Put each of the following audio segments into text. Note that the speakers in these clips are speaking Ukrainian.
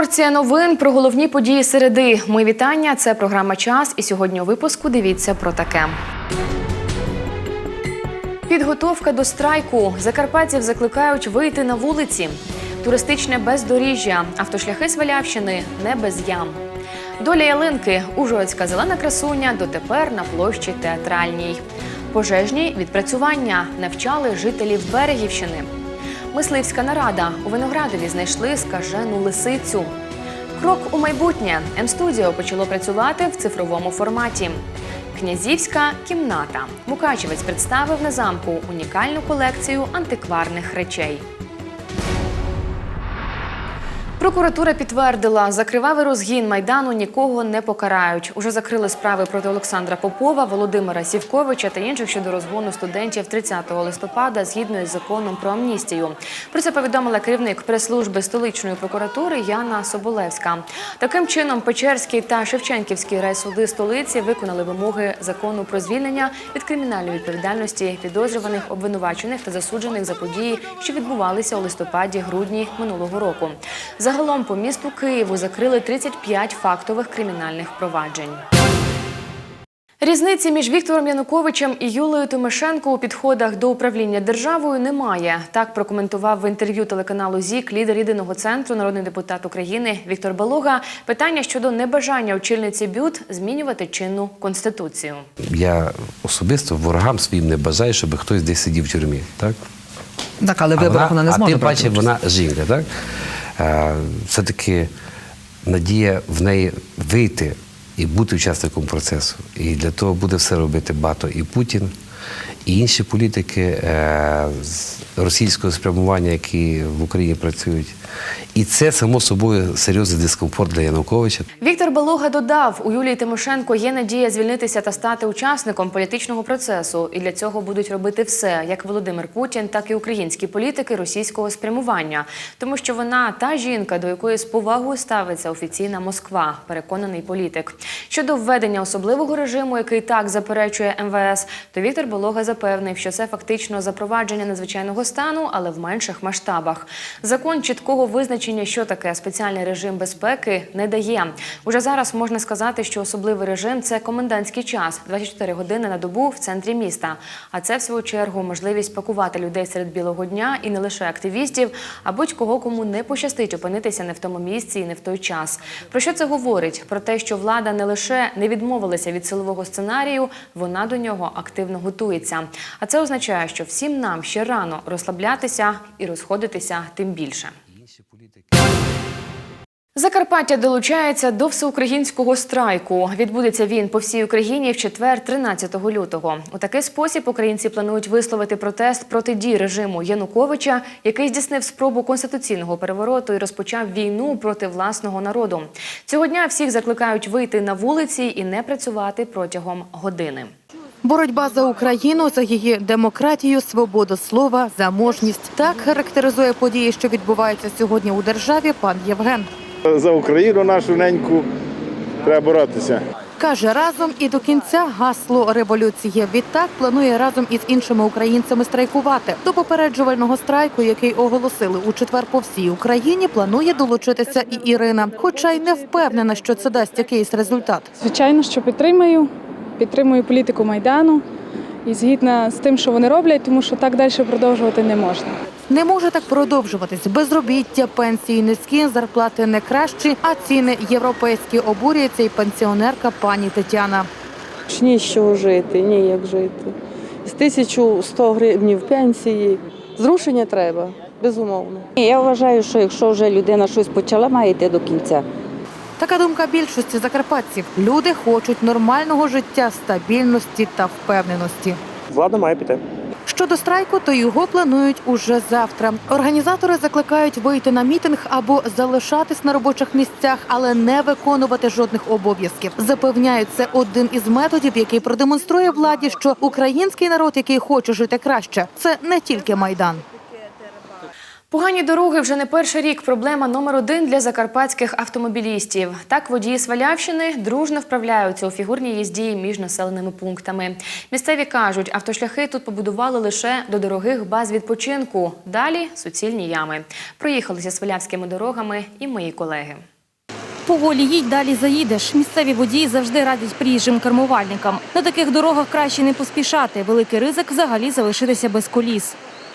Порція новин про головні події середи. Мої вітання. Це програма Час. І сьогодні у випуску дивіться про таке. Підготовка до страйку. Закарпатців закликають вийти на вулиці. Туристичне бездоріжжя. Автошляхи Свалявщини не без ям. Доля ялинки. Ужгородська зелена красуня дотепер на площі театральній. Пожежні відпрацювання навчали жителів Берегівщини. Мисливська нарада у Виноградові знайшли скажену лисицю. Крок у майбутнє. М-студіо почало працювати в цифровому форматі. Князівська кімната. Мукачевець представив на замку унікальну колекцію антикварних речей. Прокуратура підтвердила, за кривавий розгін майдану нікого не покарають. Уже закрили справи проти Олександра Попова, Володимира Сівковича та інших щодо розгону студентів 30 листопада згідно із законом про амністію. Про це повідомила керівник прес-служби столичної прокуратури Яна Соболевська. Таким чином, Печерський та Шевченківський райсуди столиці виконали вимоги закону про звільнення від кримінальної відповідальності підозрюваних, обвинувачених та засуджених за події, що відбувалися у листопаді-грудні минулого року. Загалом по місту Києву закрили 35 фактових кримінальних проваджень. Різниці між Віктором Януковичем і Юлією Тимошенко у підходах до управління державою немає. Так прокоментував в інтерв'ю телеканалу ЗІК лідер єдиного центру, народний депутат України Віктор Балога питання щодо небажання очільниці БЮТ змінювати чинну конституцію. Я особисто ворогам своїм не бажаю, щоб хтось десь сидів в тюрмі. Так? Так, але А виборах вона не а зможе. тим паче вона жінка, так? Е, Все-таки надія в неї вийти і бути учасником процесу. І для того буде все робити багато і Путін, і інші політики е, російського спрямування, які в Україні працюють. І це само собою серйозний дискомфорт для Януковича. Віктор Балога додав, у Юлії Тимошенко є надія звільнитися та стати учасником політичного процесу, і для цього будуть робити все, як Володимир Путін, так і українські політики російського спрямування, тому що вона та жінка, до якої з повагою ставиться офіційна Москва, переконаний політик. Щодо введення особливого режиму, який так заперечує МВС, то Віктор Балога запевнив, що це фактично запровадження надзвичайного стану, але в менших масштабах. Закон чіткого визначення, що таке спеціальний режим безпеки, не дає. Уже зараз можна сказати, що особливий режим це комендантський час 24 години на добу в центрі міста. А це в свою чергу можливість пакувати людей серед білого дня і не лише активістів, а будь-кого, кому не пощастить опинитися не в тому місці і не в той час. Про що це говорить? Про те, що влада не лише не відмовилася від силового сценарію, вона до нього активно готується. А це означає, що всім нам ще рано розслаблятися і розходитися тим більше. Закарпаття долучається до всеукраїнського страйку. Відбудеться він по всій Україні в четвер, 13 лютого. У такий спосіб українці планують висловити протест проти дій режиму Януковича, який здійснив спробу конституційного перевороту і розпочав війну проти власного народу. Цього дня всіх закликають вийти на вулиці і не працювати протягом години. Боротьба за Україну, за її демократію, свободу слова, заможність. Так характеризує події, що відбуваються сьогодні у державі пан Євген. За Україну нашу неньку треба боротися. Каже, разом і до кінця гасло революції. Відтак планує разом із іншими українцями страйкувати. До попереджувального страйку, який оголосили у четвер по всій Україні, планує долучитися і Ірина, хоча й не впевнена, що це дасть якийсь результат. Звичайно, що підтримую. Підтримую політику Майдану і згідна з тим, що вони роблять, тому що так далі продовжувати не можна. Не може так продовжуватись. Безробіття, пенсії низькі, зарплати не кращі, а ціни європейські обурюється і пенсіонерка пані Тетяна. Ні з чого жити, ні як жити. З 1100 гривень пенсії. Зрушення треба, безумовно. Я вважаю, що якщо вже людина щось почала, має йти до кінця. Така думка більшості закарпатців. Люди хочуть нормального життя, стабільності та впевненості. Влада має піти. Щодо страйку, то його планують уже завтра. Організатори закликають вийти на мітинг або залишатись на робочих місцях, але не виконувати жодних обов'язків. Запевняють, це один із методів, який продемонструє владі, що український народ, який хоче жити краще, це не тільки майдан. Погані дороги вже не перший рік. Проблема номер один для закарпатських автомобілістів. Так водії Свалявщини дружно вправляються у фігурній їзді між населеними пунктами. Місцеві кажуть, автошляхи тут побудували лише до дорогих баз відпочинку. Далі суцільні ями. Проїхалися свалявськими дорогами і мої колеги. Поволі їдь, далі заїдеш. Місцеві водії завжди радять приїжджим кермувальникам. На таких дорогах краще не поспішати. Великий ризик взагалі залишитися без коліс.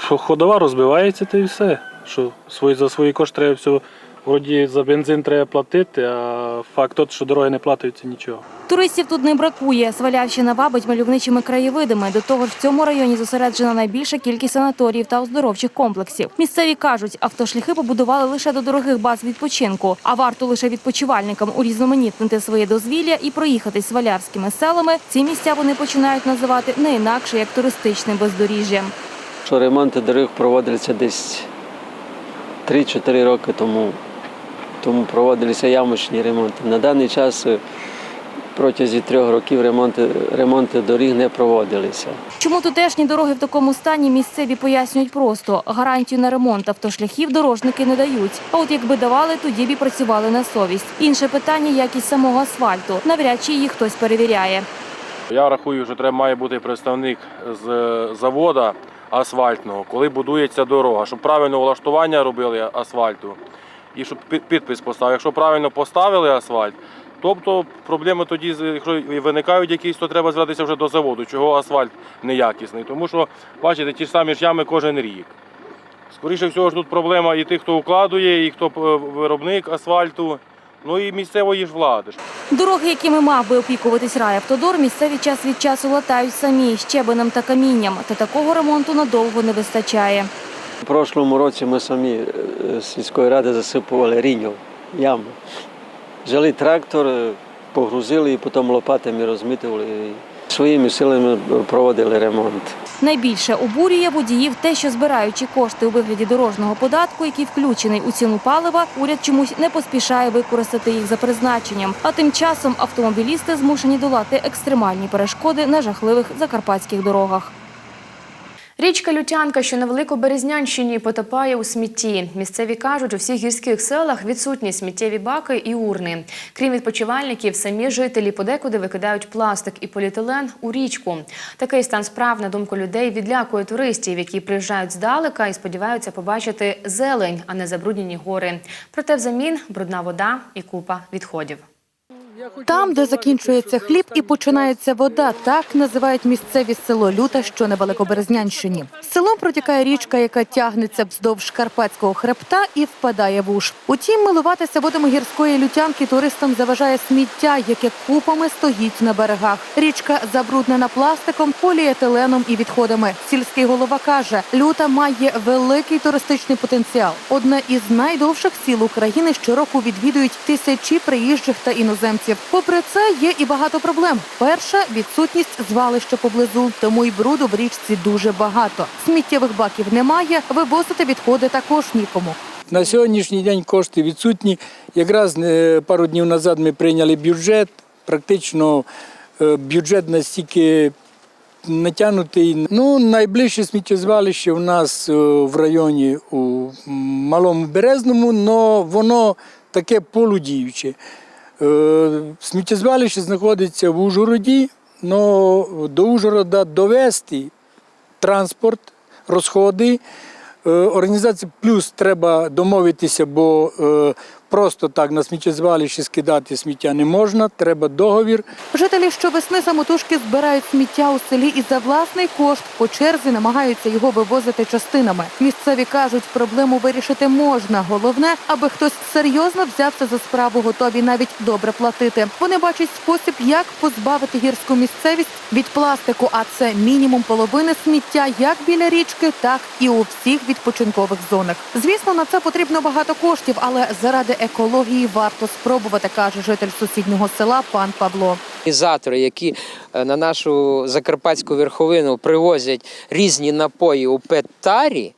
Ходова розбивається, то і все. Що свої, за свої кошти треба все. Вроді за бензин треба платити, а факт тот, що дороги не платиться нічого. Туристів тут не бракує. Свалявщина вабить мальовничими краєвидами. До того ж, в цьому районі зосереджена найбільша кількість санаторіїв та оздоровчих комплексів. Місцеві кажуть, автошляхи побудували лише до дорогих баз відпочинку, а варто лише відпочивальникам урізноманітнити своє дозвілля і проїхатись свалявськими селами. Ці місця вони починають називати не інакше як туристичним бездоріжжям. Що ремонти доріг проводилися десь 3-4 роки тому. Тому проводилися ямочні ремонти. На даний час е, протягом трьох років ремонти, ремонти доріг не проводилися. Чому тутешні дороги в такому стані місцеві пояснюють просто. Гарантію на ремонт автошляхів дорожники не дають. А от якби давали, тоді б і працювали на совість. Інше питання якість самого асфальту. Навряд чи її хтось перевіряє. Я рахую, що треба має бути представник з е, завода асфальтного, коли будується дорога, щоб правильно влаштування робили асфальту і щоб підпис поставив. Якщо правильно поставили асфальт, тобто проблеми тоді, якщо виникають якісь, то треба звертатися вже до заводу, чого асфальт неякісний. Тому що, бачите, ті ж самі ж ями кожен рік. Скоріше всього ж тут проблема і тих, хто укладує, і хто е, виробник асфальту, ну і місцевої ж влади. Дороги, якими мав би опікуватись райавтодор, місцеві час від часу латають самі щебенем та камінням. Та такого ремонту надовго не вистачає. У прошлому році ми самі е, з сільської ради засипували ріньов, яму. Взяли трактор, е, погрузили і потім лопатами розмітували. Своїми силами проводили ремонт. Найбільше обурює водіїв те, що збираючи кошти у вигляді дорожнього податку, який включений у ціну палива, уряд чомусь не поспішає використати їх за призначенням. А тим часом автомобілісти змушені долати екстремальні перешкоди на жахливих закарпатських дорогах. Річка Лютянка, що на Великоберезнянщині, потопає у смітті. Місцеві кажуть, у всіх гірських селах відсутні сміттєві баки і урни. Крім відпочивальників, самі жителі подекуди викидають пластик і поліетилен у річку. Такий стан справ, на думку людей, відлякує туристів, які приїжджають здалека і сподіваються побачити зелень, а не забруднені гори. Проте взамін брудна вода і купа відходів. Там, де закінчується хліб і починається вода, так називають місцеві село Люта, що на Великоберезнянщині. Селом протікає річка, яка тягнеться вздовж Карпатського хребта і впадає в уж. Утім, милуватися водами гірської лютянки туристам заважає сміття, яке купами стоїть на берегах. Річка забруднена пластиком, поліетиленом і відходами. Сільський голова каже, люта має великий туристичний потенціал. Одне із найдовших сіл України щороку відвідують тисячі приїжджих та іноземців. Попри це, є і багато проблем. Перша відсутність звалища поблизу, тому й бруду в річці дуже багато. Сміттєвих баків немає, вивозити відходи також нікому. На сьогоднішній день кошти відсутні. Якраз е, пару днів назад ми прийняли бюджет. Практично е, бюджет настільки натягнутий. Ну, найближче сміттєзвалище у нас е, в районі у Малому Березному, але воно таке полудіюче. Е, Сміттєзвалище знаходиться в Ужгороді, але до Ужгорода довести транспорт, розходи. Е, Організація плюс треба домовитися, бо е, просто так на сміттєзвалище скидати сміття не можна. Треба договір. Жителі щовесни самотужки збирають сміття у селі і за власний кошт по черзі намагаються його вивозити частинами. Місцеві кажуть, проблему вирішити можна. Головне, аби хтось серйозно взявся за справу, готові навіть добре платити. Вони бачать спосіб, як позбавити гірську місцевість від пластику, а це мінімум половини сміття як біля річки, так і у всіх відпочинкових зонах. Звісно, на це потрібно багато коштів, але заради екології варто спробувати, каже житель сусіднього села пан Павло. Організатори, які е, на нашу закарпатську верховину привозять різні напої у пет-тарі,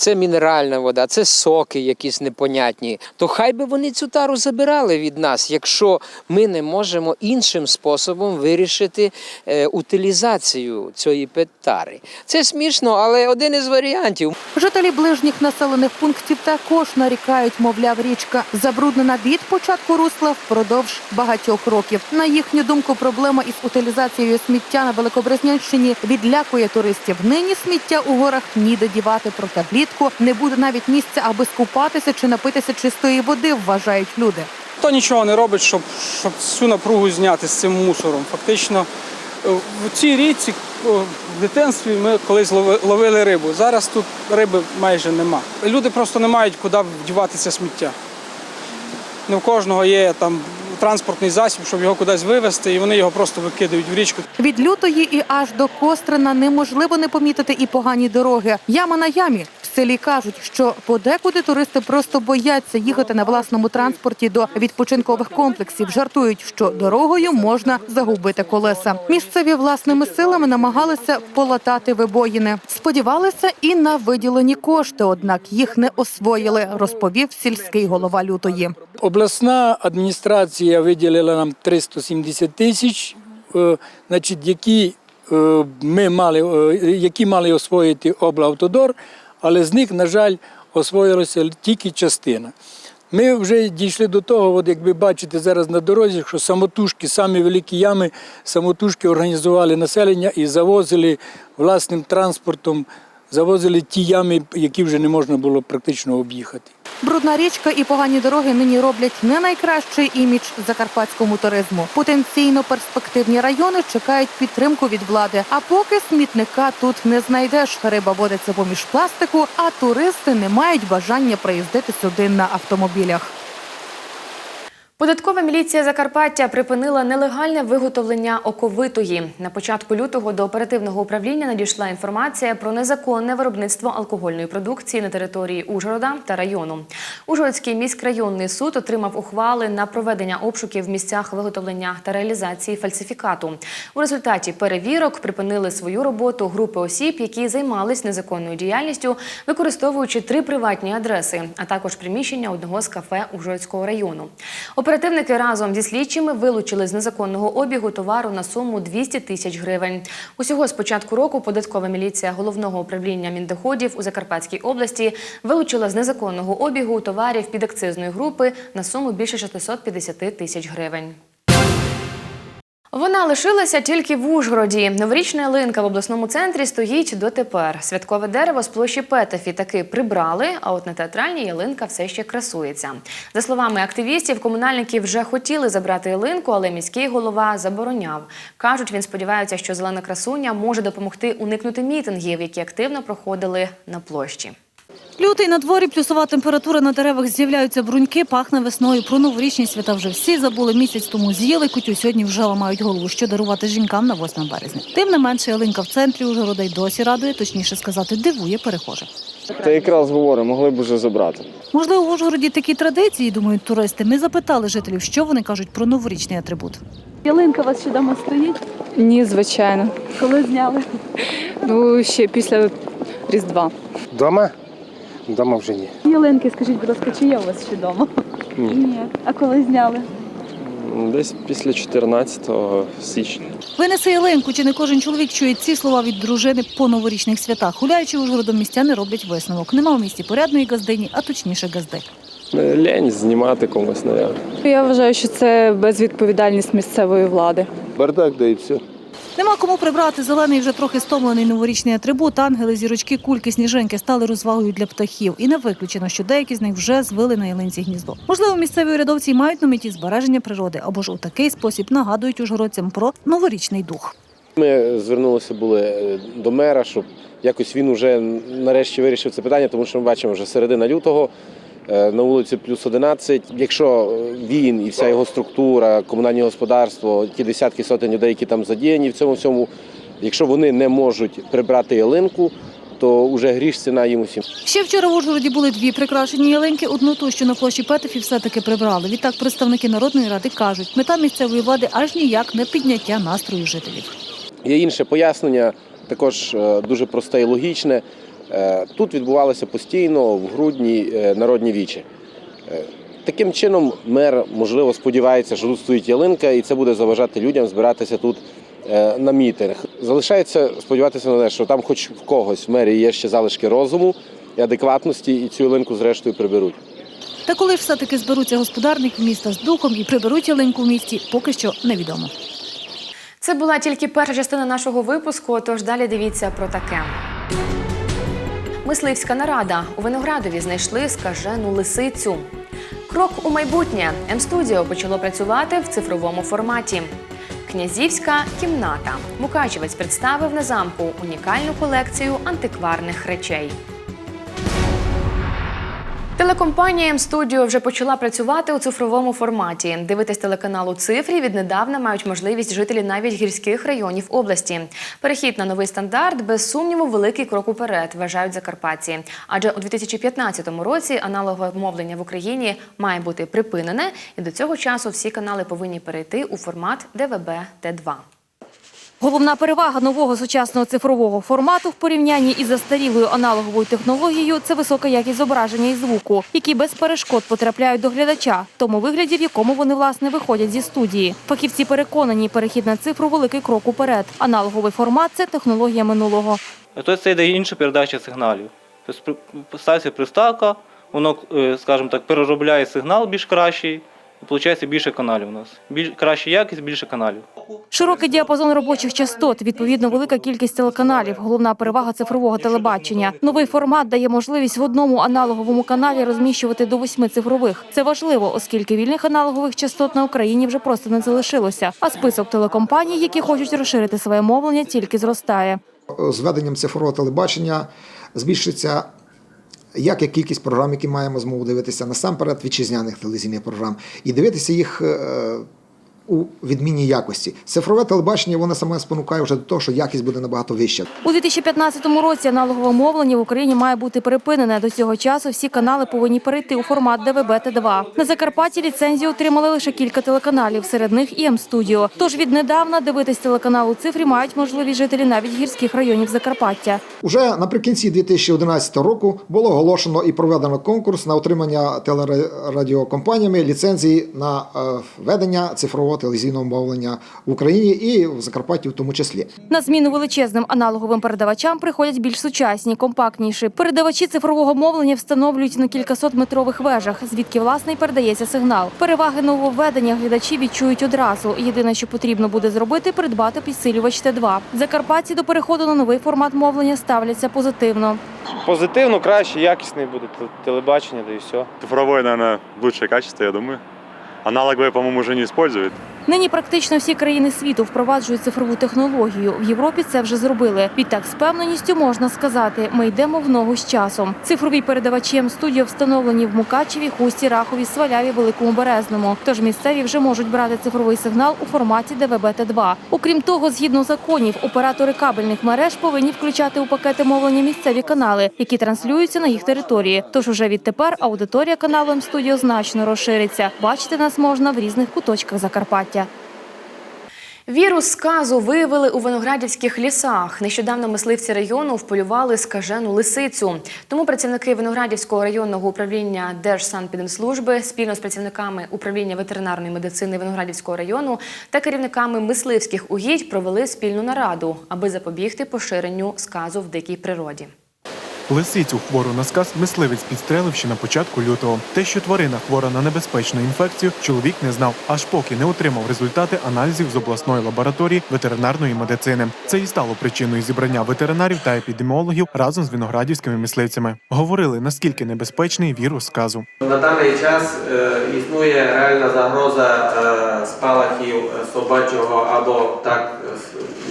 це мінеральна вода, це соки якісь непонятні. То хай би вони цю тару забирали від нас, якщо ми не можемо іншим способом вирішити е, утилізацію цієї тари. Це смішно, але один із варіантів. Жителі ближніх населених пунктів також нарікають, мовляв, річка забруднена від початку русла впродовж багатьох років. На їхню думку, проблема із утилізацією сміття на Великобрезнянщині відлякує туристів. Нині сміття у горах ніде дівати, проте влітку не буде навіть місця, аби скупатися чи напитися чистої води, вважають люди. Хто нічого не робить, щоб, щоб цю напругу зняти з цим мусором. Фактично, е, в цій річці в дитинстві ми колись ловили рибу. Зараз тут риби майже нема. Люди просто не мають куди вдівати це сміття. Не в кожного є там транспортний засіб, щоб його кудись вивезти, і вони його просто викидають в річку. Від лютої і аж до Кострина неможливо не помітити і погані дороги. Яма на ямі. В селі кажуть, що подекуди туристи просто бояться їхати на власному транспорті до відпочинкових комплексів. Жартують, що дорогою можна загубити колеса. Місцеві власними силами намагалися полатати вибоїни. Сподівалися і на виділені кошти, однак їх не освоїли, розповів сільський голова лютої. Обласна адміністрація виділила нам 370 тисяч, е, значить, які е, ми мали, е, які мали освоїти облавтодор, але з них, на жаль, освоїлася тільки частина. Ми вже дійшли до того, от як ви бачите зараз на дорозі, що самотужки, самі великі ями, самотужки організували населення і завозили власним транспортом, завозили ті ями, які вже не можна було практично об'їхати. Брудна річка і погані дороги нині роблять не найкращий імідж закарпатському туризму. Потенційно перспективні райони чекають підтримку від влади. А поки смітника тут не знайдеш. Риба водиться поміж пластику, а туристи не мають бажання приїздити сюди на автомобілях. Податкова міліція Закарпаття припинила нелегальне виготовлення оковитої. На початку лютого до оперативного управління надійшла інформація про незаконне виробництво алкогольної продукції на території Ужгорода та району. Ужгородський міськрайонний суд отримав ухвали на проведення обшуків в місцях виготовлення та реалізації фальсифікату. У результаті перевірок припинили свою роботу групи осіб, які займались незаконною діяльністю, використовуючи три приватні адреси, а також приміщення одного з кафе Ужгородського району. Оперативники разом зі слідчими вилучили з незаконного обігу товару на суму 200 тисяч гривень. Усього з початку року податкова міліція головного управління міндоходів у Закарпатській області вилучила з незаконного обігу товарів підакцизної групи на суму більше 650 тисяч гривень. Вона лишилася тільки в Ужгороді. Новорічна ялинка в обласному центрі стоїть дотепер. Святкове дерево з площі Петефі таки прибрали, а от на театральній ялинка все ще красується. За словами активістів, комунальники вже хотіли забрати ялинку, але міський голова забороняв. Кажуть, він сподівається, що зелена красуня може допомогти уникнути мітингів, які активно проходили на площі. Лютий на дворі, плюсова температура на деревах з'являються бруньки, пахне весною. Про новорічні свята вже всі забули. Місяць тому з'їли кутю. Сьогодні вже ламають голову, що дарувати жінкам на 8 березня. Тим не менше, ялинка в центрі Ужгорода й досі радує, точніше сказати, дивує перехожих. Та якраз говорю, могли б вже забрати. Можливо, в Ужгороді такі традиції, думають туристи. Ми запитали жителів, що вони кажуть про новорічний атрибут. Ялинка у вас ще вдома стоїть? Ні, звичайно. Коли зняли? Ну, ще після Різдва. Дома? Дома вже ні. Ялинки, скажіть, будь ласка, чи є у вас ще вдома? Ні. Ні. А коли зняли? Десь після 14 січня. Винеси ялинку, чи не кожен чоловік чує ці слова від дружини по новорічних святах. Гуляючи Ужгородом, містяни роблять висновок. Нема в місті порядної газдині, а точніше газди. Лень знімати комусь, навіть. Я вважаю, що це безвідповідальність місцевої влади. Бардак, да і все. Нема кому прибрати зелений вже трохи стомлений новорічний атрибут. Ангели, зірочки, кульки, сніжинки стали розвагою для птахів. І не виключено, що деякі з них вже звили на ялинці гніздо. Можливо, місцеві урядовці мають на меті збереження природи або ж у такий спосіб нагадують ужгородцям про новорічний дух. Ми звернулися були е, до мера, щоб якось він уже нарешті вирішив це питання, тому що ми бачимо вже середина лютого. Е, На вулиці плюс 11. Якщо він і вся його структура, комунальне господарство, ті десятки сотень людей, які там задіяні в цьому всьому, якщо вони не можуть прибрати ялинку, то вже гріш ціна їм усім. Ще вчора в Ужгороді були дві прикрашені ялинки. Одну ту, що на площі Петефі все-таки прибрали. Відтак представники народної ради кажуть, мета місцевої влади аж ніяк не підняття настрою жителів. Є інше пояснення, також е, дуже просте і логічне. Е, Тут відбувалося постійно в грудні е, народні вічі. Е, Таким чином, мер, можливо, сподівається, що тут стоїть ялинка, і це буде заважати людям збиратися тут на мітинг. Залишається сподіватися на те, що там, хоч в когось в мері є ще залишки розуму і адекватності, і цю ялинку зрештою приберуть. Та коли ж все-таки зберуться господарники міста з духом і приберуть ялинку в місті, поки що невідомо. Це була тільки перша частина нашого випуску, тож далі дивіться про таке. Мисливська нарада. У Виноградові знайшли скажену лисицю. Крок у майбутнє. М-студіо почало працювати в цифровому форматі. Князівська кімната. Мукачевець представив на замку унікальну колекцію антикварних речей. Телекомпанія М-студіо вже почала працювати у цифровому форматі. Дивитись телеканал у цифрі віднедавна мають можливість жителі навіть гірських районів області. Перехід на новий стандарт без сумніву великий крок уперед, вважають закарпатці. Адже у 2015 році аналогове мовлення в Україні має бути припинене, і до цього часу всі канали повинні перейти у формат ДВБ Т2. Головна перевага нового сучасного цифрового формату в порівнянні із застарілою аналоговою технологією це висока якість зображення і звуку, які без перешкод потрапляють до глядача, в тому вигляді, в якому вони власне виходять зі студії. Фахівці переконані, перехід на цифру великий крок уперед. Аналоговий формат це технологія минулого. Тобто це йде інша передача сигналів. Тобто ставиться приставка, воно, е, скажімо так, переробляє сигнал більш кращий, і виходить більше каналів у нас. Більш краща якість, більше каналів. Широкий діапазон робочих частот, відповідно, велика кількість телеканалів. Головна перевага цифрового телебачення. Новий формат дає можливість в одному аналоговому каналі розміщувати до восьми цифрових. Це важливо, оскільки вільних аналогових частот на Україні вже просто не залишилося. А список телекомпаній, які хочуть розширити своє мовлення, тільки зростає. з введенням цифрового телебачення збільшиться як і кількість програм, які маємо змогу дивитися насамперед вітчизняних телевізійних програм, і дивитися їх е, у відмінній якості. Цифрове телебачення воно саме спонукає вже до того, що якість буде набагато вища. У 2015 році аналогове мовлення в Україні має бути припинене. До цього часу всі канали повинні перейти у формат ДВБ Т2. На Закарпатті ліцензію отримали лише кілька телеканалів, серед них і М-студіо. Тож віднедавна дивитись телеканал у цифрі мають можливість жителі навіть гірських районів Закарпаття. Уже наприкінці 2011 року було оголошено і проведено конкурс на отримання телерадіокомпаніями ліцензії на е, ведення цифрового телевізійного мовлення в Україні і в Закарпатті в тому числі. На зміну величезним аналоговим передавачам приходять більш сучасні, компактніші. Передавачі цифрового мовлення встановлюють на кількасот метрових вежах, звідки власне й передається сигнал. Переваги нововведення глядачі відчують одразу. Єдине, що потрібно буде зробити, придбати підсилювач Т2. Закарпатці до переходу на новий формат мовлення ставляться позитивно. Позитивно, краще, якісний буде телебачення, да і все. Цифровое, наверное, лучшее качество, я думаю. Аналоговые, по-моему, уже не используют. Нині практично всі країни світу впроваджують цифрову технологію. В Європі це вже зробили. Відтак з певненістю можна сказати, ми йдемо в ногу з часом. Цифрові передавачі М-студіо встановлені в Мукачеві, Хусті, Рахові, Сваляві, Великому Березному. Тож місцеві вже можуть брати цифровий сигнал у форматі ДВБ-Т2. Окрім того, згідно законів, оператори кабельних мереж повинні включати у пакети мовлення місцеві канали, які транслюються на їх території. Тож уже відтепер аудиторія каналу М-студіо значно розшириться. Бачити нас можна в різних куточках Закарпаття. Вірус сказу виявили у виноградівських лісах. Нещодавно мисливці району вполювали скажену лисицю. Тому працівники Виноградівського районного управління Держсанпідемслужби спільно з працівниками управління ветеринарної медицини Виноградівського району та керівниками мисливських угідь провели спільну нараду, аби запобігти поширенню сказу в дикій природі. Лисицю хвору на сказ мисливець підстрелив ще на початку лютого. Те, що тварина хвора на небезпечну інфекцію, чоловік не знав, аж поки не отримав результати аналізів з обласної лабораторії ветеринарної медицини. Це і стало причиною зібрання ветеринарів та епідеміологів разом з виноградівськими мисливцями. Говорили, наскільки небезпечний вірус сказу. На даний час е, існує реальна загроза е, спалахів е, собачого або так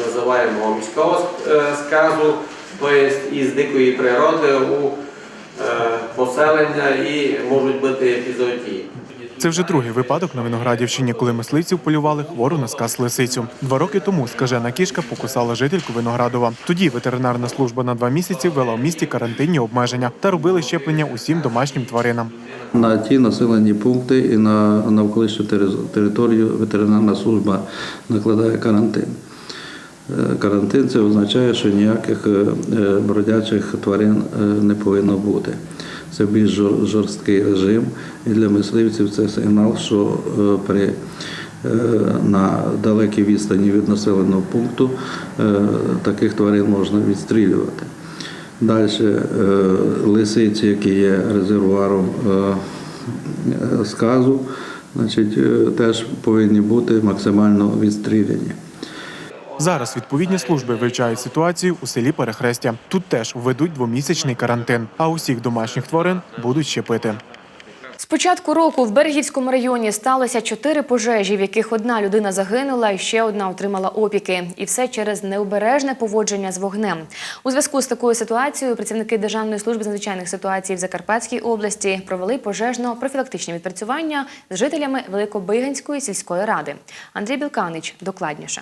називаємо міського сказу, тобто із дикої природи у е, поселення і можуть бути епізодії. Це вже другий випадок на Виноградівщині, коли мисливці полювали хвору на сказ лисицю. Два роки тому скажена кішка покусала жительку Виноградова. Тоді ветеринарна служба на два місяці ввела в місті карантинні обмеження та робили щеплення усім домашнім тваринам. На ті населені пункти і на навколишню тери- територію ветеринарна служба накладає карантин. Е, Карантин це означає, що ніяких е, е, бродячих тварин не повинно бути. Це більш жорсткий режим, і для мисливців це сигнал, що при на далекій відстані від населеного пункту таких тварин можна відстрілювати. Далі лисиці, які є резервуаром сказу, значить, теж повинні бути максимально відстріляні. Зараз відповідні служби вивчають ситуацію у селі Перехрестя. Тут теж введуть двомісячний карантин, а усіх домашніх тварин будуть щепити. З початку року в Берегівському районі сталося чотири пожежі, в яких одна людина загинула і ще одна отримала опіки. І все через необережне поводження з вогнем. У зв'язку з такою ситуацією працівники Державної служби з надзвичайних ситуацій в Закарпатській області провели пожежно-профілактичні відпрацювання з жителями Великобиганської сільської ради. Андрій Білканич докладніше.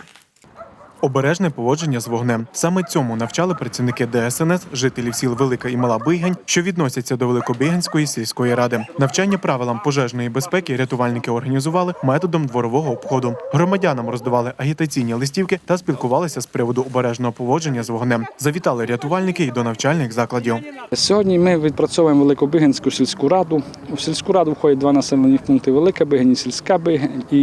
Обережне поводження з вогнем. Саме цьому навчали працівники ДСНС, жителів сіл Велика і Мала Бигань, що відносяться до Великобиганської сільської ради. Навчання правилам пожежної безпеки рятувальники організували методом дворового обходу. Громадянам роздавали агітаційні листівки та спілкувалися з приводу обережного поводження з вогнем. Завітали рятувальники й до навчальних закладів. Сьогодні ми відпрацьовуємо Великобигинську сільську раду. У сільську раду входять два населені пункти Велика Бигань, Сільська Бигань і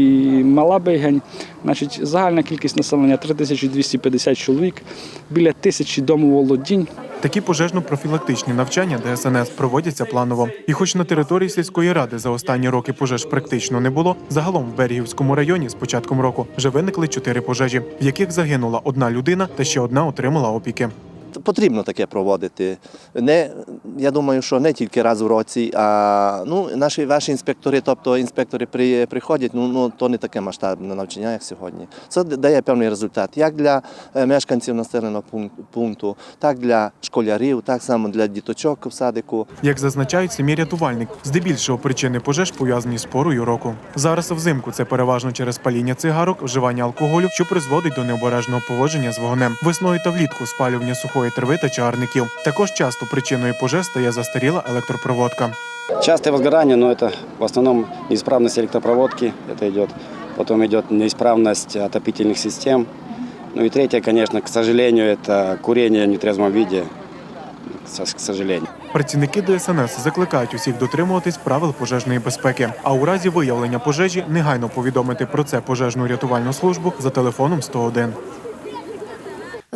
Мала Бигань. Значить, загальна кількість населення 3250 чоловік, біля тисячі домоволодінь. Такі пожежно-профілактичні навчання ДСНС проводяться планово. І хоч на території сільської ради за останні роки пожеж практично не було, загалом в Берегівському районі з початком року вже виникли чотири пожежі, в яких загинула одна людина та ще одна отримала опіки. Потрібно таке проводити. Не, я думаю, що не тільки раз в році, а ну, наші ваші інспектори, тобто інспектори при, приходять, ну, ну то не таке масштабне навчання, як сьогодні. Це дає певний результат як для е, мешканців населеного пункту, так для школярів, так само для діточок в садику. Як зазначають самі рятувальник, здебільшого причини пожеж пов'язані з порою року. Зараз взимку це переважно через паління цигарок, вживання алкоголю, що призводить до необережного поводження з вогнем. Весною та влітку спалювання сухої трави та чагарників. Також часто причиною пожеж стає застаріла електропроводка. Частое возгорание, но это в основном неисправность электропроводки, это идет. Потом идет неисправность отопительных систем. Ну и третье, конечно, к сожалению, это курение в нетрезвом виде, к к сожалению. Працівники ДСНС закликають усіх дотримуватись правил пожежної безпеки, а у разі виявлення пожежі негайно повідомити про це пожежну рятувальну службу за телефоном 101.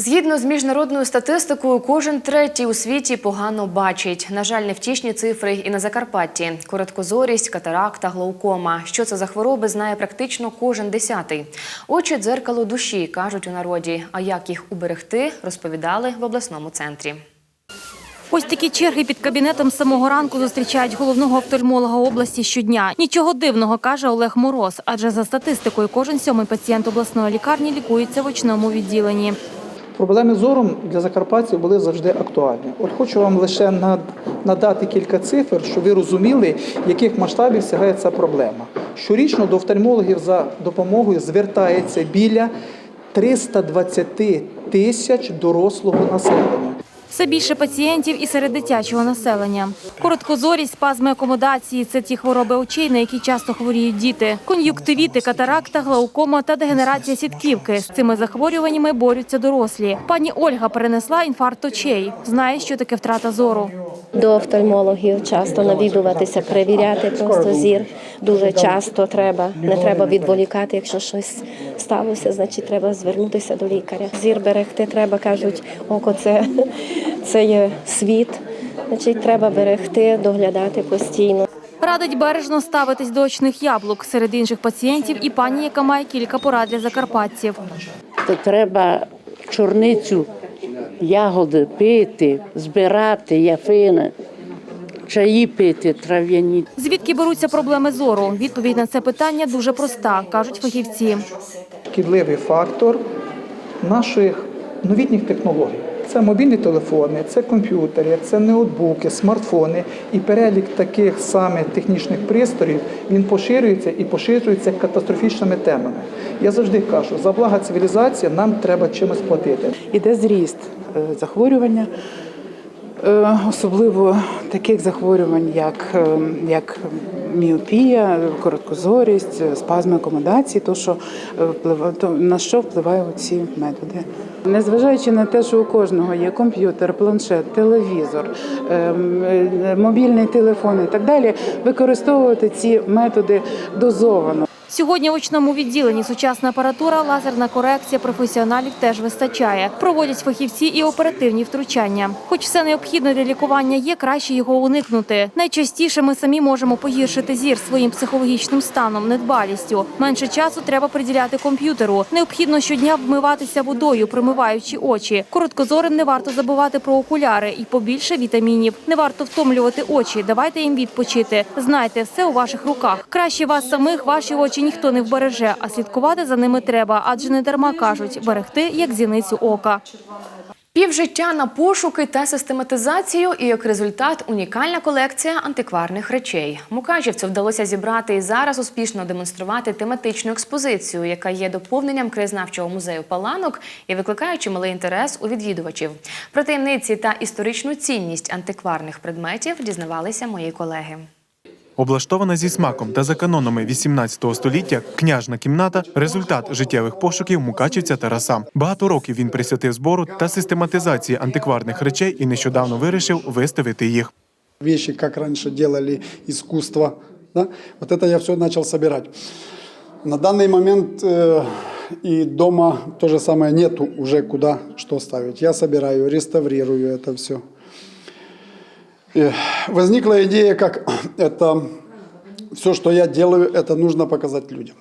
Згідно з міжнародною статистикою, кожен третій у світі погано бачить. На жаль, невтішні цифри і на Закарпатті. Короткозорість, катаракта, глаукома. Що це за хвороби, знає практично кожен десятий. Очі дзеркало душі, кажуть у народі. А як їх уберегти, розповідали в обласному центрі. Ось такі черги під кабінетом самого ранку зустрічають головного офтальмолога області щодня. Нічого дивного, каже Олег Мороз, адже за статистикою кожен сьомий пацієнт обласної лікарні лікується в очному відділенні. Проблеми зором для закарпатців були завжди актуальні. От хочу вам лише над- надати кілька цифр, щоб ви розуміли, яких масштабів сягає ця проблема. Щорічно до офтальмологів за допомогою звертається біля 320 тисяч дорослого населення. Все більше пацієнтів і серед дитячого населення. Короткозорість, спазми акомодації це ті хвороби очей, на які часто хворіють діти. Кон'юктивіти, катаракта, глаукома та дегенерація сітківки. З цими захворюваннями борються дорослі. Пані Ольга перенесла інфаркт очей. Знає, що таке втрата зору. До офтальмологів часто навідуватися, перевіряти просто зір. Дуже часто треба. Не треба відволікати. Якщо щось сталося, значить треба звернутися до лікаря. Зір берегти треба, кажуть, око це, це є світ. Значить, треба берегти, доглядати постійно. Радить бережно ставитись до очних яблук. Серед інших пацієнтів і пані, яка має кілька порад для закарпатців. то треба чорницю, ягоди пити, збирати, яфини, чаї пити трав'яні. Звідки беруться проблеми зору? Відповідь на це питання дуже проста, кажуть фахівці. Шкідливий фактор наших новітніх технологій. Це мобільні телефони, це комп'ютери, це ноутбуки, смартфони. І перелік таких саме технічних пристроїв він поширюється і поширюється катастрофічними темами. Я завжди кажу, за блага цивілізації нам треба чимось платити. Іде зріст е, захворювання Особливо таких захворювань, як, е, як міопія, короткозорість, е, спазми акомодації, то що е, то на що впливають ці методи. Незважаючи на те, що у кожного є комп'ютер, планшет, телевізор, ем, е, мобільний телефон і так далі, використовувати ці методи дозовано. Сьогодні в очному відділенні сучасна апаратура, лазерна корекція професіоналів теж вистачає. Проводять фахівці і оперативні втручання. Хоч все необхідне для лікування є, краще його уникнути. Найчастіше ми самі можемо погіршити зір своїм психологічним станом, недбалістю. Менше часу треба приділяти комп'ютеру. Необхідно щодня вмиватися водою, промиваючи очі. Короткозорим не варто забувати про окуляри і побільше вітамінів. Не варто втомлювати очі. Давайте їм відпочити. Знайте, все у ваших руках. Краще вас самих, ваші очі ніхто не вбереже, а слідкувати за ними треба, адже не дарма кажуть берегти як зіницю ока. Півжиття на пошуки та систематизацію і як результат унікальна колекція антикварних речей. Мукачівцю вдалося зібрати і зараз успішно демонструвати тематичну експозицію, яка є доповненням краєзнавчого музею паланок і викликає чималий інтерес у відвідувачів. Про таємниці та історичну цінність антикварних предметів дізнавалися мої колеги. Облаштована зі смаком та за канонами 18 століття княжна кімната результат життєвих пошуків мукачівця Тараса. Багато років він присвятив збору та систематизації антикварних речей і нещодавно вирішив виставити їх. вещи, как раньше делали искусство. Да? Вот это я все начал собирать. На данный момент э, и дома то же самое нету уже куда что ставить. Я собираю, реставрирую это все. возникла идея, как это все, что я делаю, это нужно показать людям.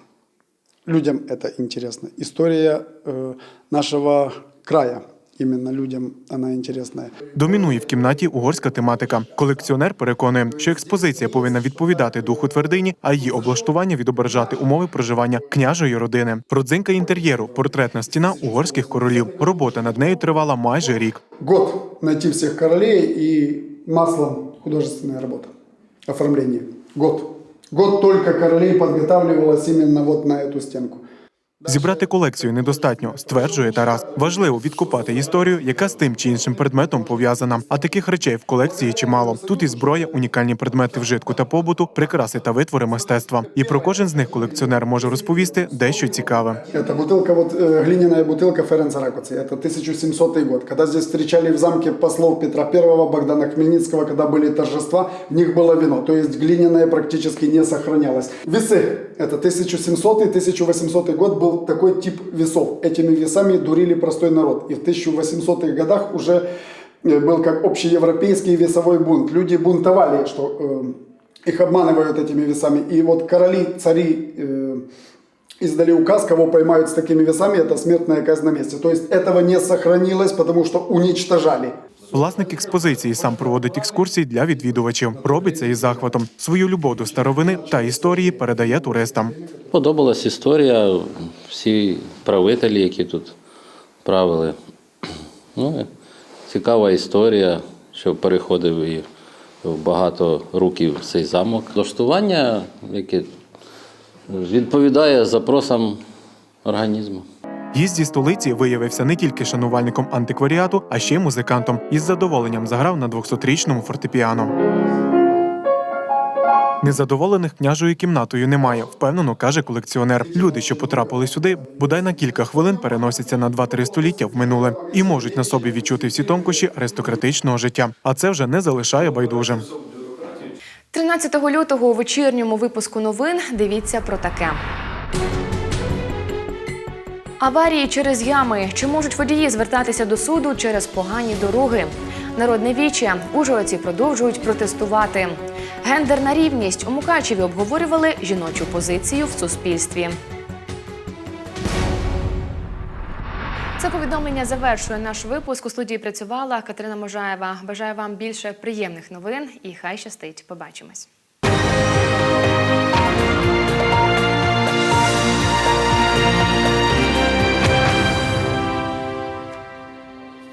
Людям это интересно. История э, нашего края. Именно людям она интересная. Домінує в кімнаті угорська тематика. Колекціонер переконує, що експозиція повинна відповідати духу твердині, а її облаштування відображати умови проживання княжої родини. Родзинка інтер'єру, портретна стіна угорських королів. Робота над нею тривала майже рік. Год найти всех королей и маслом художественная работа. Оформление. Год. Год только королей подготавливалось именно вот на эту стенку. Зібрати колекцію недостатньо, стверджує Тарас. Важливо відкопати історію, яка з тим чи іншим предметом пов'язана. А таких речей в колекції чимало. Тут і зброя, унікальні предмети вжитку та побуту, прикраси та витвори мистецтва. І про кожен з них колекціонер може розповісти дещо цікаве. Это бутылка, вот э, глиняная бутылка Ференца Ракоци. Это 1700 год. Когда здесь встречали в замке послов Петра I, Богдана Хмельницкого, когда были торжества, в них было вино. То есть глиняное практически не сохранялось. Весы. Это 1700-1800 год Был такой тип весов. Этими весами дурили простой народ. И в 1800-х годах уже э, был как общеевропейский весовой бунт. Люди бунтовали, что э, их обманывают этими весами. И вот короли, цари э, издали указ, кого поймают с такими весами, это смертная казнь на месте. То есть этого не сохранилось, потому что уничтожали. Власник експозиції сам проводить екскурсії для відвідувачів. Робить це із захватом. Свою любов до старовини та історії передає туристам. Подобалась історія, всі правителі, які тут правили. Ну, цікава історія, що переходив і в багато років цей замок. Влаштування, яке відповідає запросам організму. Гість зі столиці виявився не тільки шанувальником антикваріату, а ще й музикантом. Із задоволенням заграв на 200-річному фортепіано. Незадоволених княжою кімнатою немає, впевнено каже колекціонер. Люди, що потрапили сюди, бодай на кілька хвилин переносяться на 2-3 століття в минуле і можуть на собі відчути всі тонкощі аристократичного життя. А це вже не залишає байдужим. 13 лютого у вечірньому випуску новин дивіться про таке. Аварії через ями. Чи можуть водії звертатися до суду через погані дороги? Народне віче. Ужгородці продовжують протестувати. Гендерна рівність. У Мукачеві обговорювали жіночу позицію в суспільстві. Це повідомлення завершує наш випуск. У студії працювала Катерина Можаєва. Бажаю вам більше приємних новин і хай щастить. Побачимось.